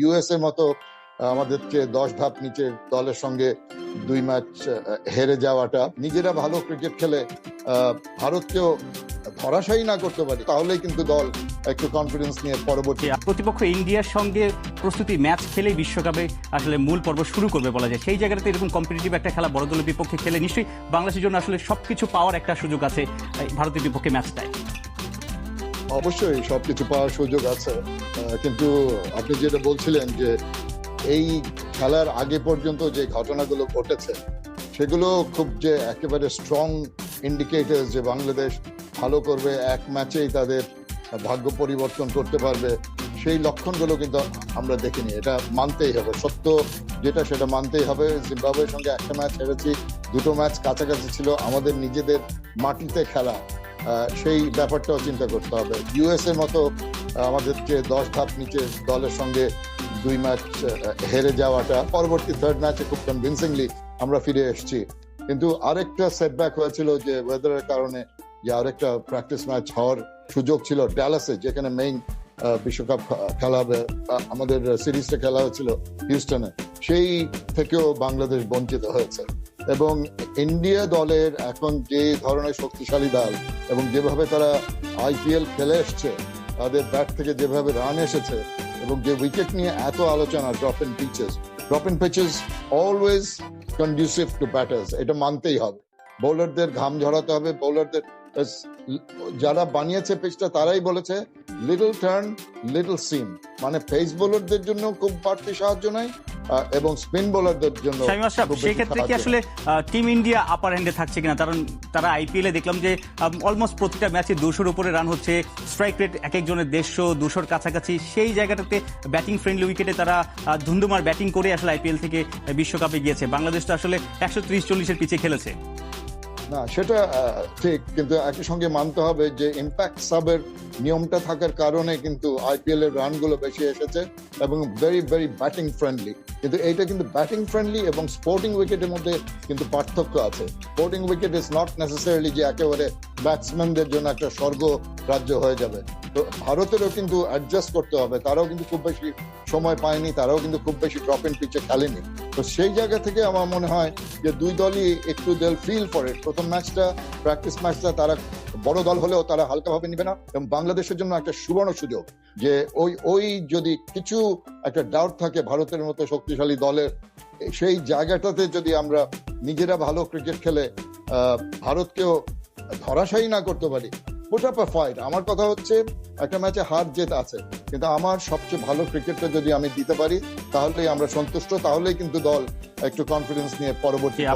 US এর মতো আমাদেরকে দশ ধাপ নিচের দলের সঙ্গে দুই ম্যাচ হেরে যাওয়াটা। নিজেরা ভালো ক্রিকেট খেলে ভারতকেও ধরাশায়ী না করতে পারি, তাহলেই কিন্তু দল একটু কনফিডেন্স নিয়ে পরবর্তী প্রতিপক্ষ ইন্ডিয়ার সঙ্গে প্রস্তুতি ম্যাচ খেলে বিশ্বকাপে আসলে মূল পর্ব শুরু করবে বলা যায়। সেই জায়গাতে এরকম কম্পিটিটিভ একটা খেলা বড় দলের বিপক্ষে খেলে নিশ্চয়ই বাংলাদেশের জন্য আসলে সবকিছু পাওয়ার একটা সুযোগ আছে ভারতের বিপক্ষে ম্যাচটায়। অবশ্যই সবকিছু পাওয়ার সুযোগ আছে। কিন্তু আপনি যেটা বলছিলেন যে এই খেলার আগে পর্যন্ত যে ঘটনাগুলো ঘটেছে, সেগুলো খুব যে একেবারে স্ট্রং ইন্ডিকেটর যে বাংলাদেশ ভালো করবে, এক ম্যাচেই তাদের ভাগ্য পরিবর্তন করতে পারবে, সেই লক্ষণগুলো কিন্তু আমরা দেখিনি। এটা মানতেই হবে। সত্য যেটা, সেটা মানতেই হবে। জিম্বাবুয়ের সঙ্গে একটা ম্যাচ হেরেছি, দুটো ম্যাচ কাছাকাছি ছিল। আমাদের নিজেদের মাটিতে খেলা সেই ব্যাপারটাও চিন্তা করতে হবে। ইউএস এর মতো আমাদেরকে দশ ধাপ নিচে দলের সঙ্গে দুই ম্যাচ হেরে যাওয়াটা, পরবর্তী থার্ড ম্যাচে খুব কনভিনসিংলি আমরা ফিরে এসেছি। কিন্তু আরেকটা সেটব্যাক হয়েছিল যে ওয়েদারের কারণে, যে আরেকটা প্র্যাকটিস ম্যাচ হওয়ার সুযোগ ছিল ড্যালাসে যেখানে মেইন বিশ্বকাপ খেলা হবে আমাদের সিরিজটা খেলা হয়েছিল হিউস্টনে সেই থেকেও বাংলাদেশ বঞ্চিত হয়েছে। এবং ইন্ডিয়া দলের এখন যে ধরনের শক্তিশালী দল এবং যেভাবে তারা আইপিএল খেলে এসছে তাদের ব্যাট থেকে যেভাবে রান এসেছে এবং যে উইকেট নিয়ে এত আলোচনা drop in pitches drop in pitches always conducive to batters এটা মানতেই হবে। বোলারদের ঘাম ঝরাতে হবে বোলারদের যারা বানিয়েছে পিচটা তারাই বলেছে লিটল টার্ন লিটল সিম মানে পেস বোলারদের জন্য খুব বাড়তি সাহায্য আহ, এবং স্পিন বোলারদের জন্য সেই ক্ষেত্রে কি আসলে টিম ইন্ডিয়া আপার হ্যান্ডে থাকছে কিনা? কারণ তারা আইপিএলে দেখলাম যে অলমোস্ট প্রতিটা ম্যাচে দুশোর উপরে রান হচ্ছে। স্ট্রাইক রেট এক একজনের দেড়শো দুশোর কাছাকাছি। সেই জায়গাটাতে ব্যাটিং ফ্রেন্ডলি উইকেটে তারা ধুন্ধুমার ব্যাটিং করে আসলে আইপিএল থেকে বিশ্বকাপে গিয়েছে। বাংলাদেশ তো আসলে একশো ত্রিশ চল্লিশের পিছিয়ে খেলেছে। না, সেটা ঠিক, কিন্তু একই সঙ্গে মানতে হবে যে ইম্প্যাক্ট সাবের নিয়মটা থাকার কারণে কিন্তু আইপিএল এর রানগুলো বেশি এসেছে এবং ভেরি ভেরি ব্যাটিং ফ্রেন্ডলি কিন্তু এইটা কিন্তু ব্যাটিং ফ্রেন্ডলি এবং স্পোর্টিং উইকেটের মধ্যে কিন্তু পার্থক্য আছে। Sporting wicket is not necessarily যে একেবারে ব্যাটসম্যানদের জন্য একটা স্বর্গ রাজ্য হয়ে যাবে। তো ভারতেরও কিন্তু অ্যাডজাস্ট করতে হবে, তারাও কিন্তু খুব বেশি সময় পায়নি, তারাও কিন্তু খুব বেশি ড্রপ এন্ড পিচে খেলেনি। তো সেই জায়গা থেকে আমার মনে হয় যে দুই দলই একটু দেল ফিল ইট প্রথম ম্যাচটা প্র্যাকটিস ম্যাচটা তারা বড় দল হলেও তারা হালকাভাবে নিবে না এবং বাংলাদেশের জন্য একটা সুবর্ণ সুযোগ যে ওই ওই যদি কিছু একটা ডাউট থাকে ভারতের মতো শক্তিশালী দলের সেই জায়গাটাতে যদি আমরা নিজেরা ভালো ক্রিকেট খেলে ভারতকেও ধরাশায়ী না করতে পারি। ফাইট আমার কথা হচ্ছে, একটা ম্যাচে হার জেত আছে। কিন্তু আমার সবচেয়ে ভালো ক্রিকেটটা যদি আমি দিতে পারি, তাহলেই আমরা সন্তুষ্ট, তাহলেই কিন্তু দল একটু কনফিডেন্স নিয়ে পরবর্তী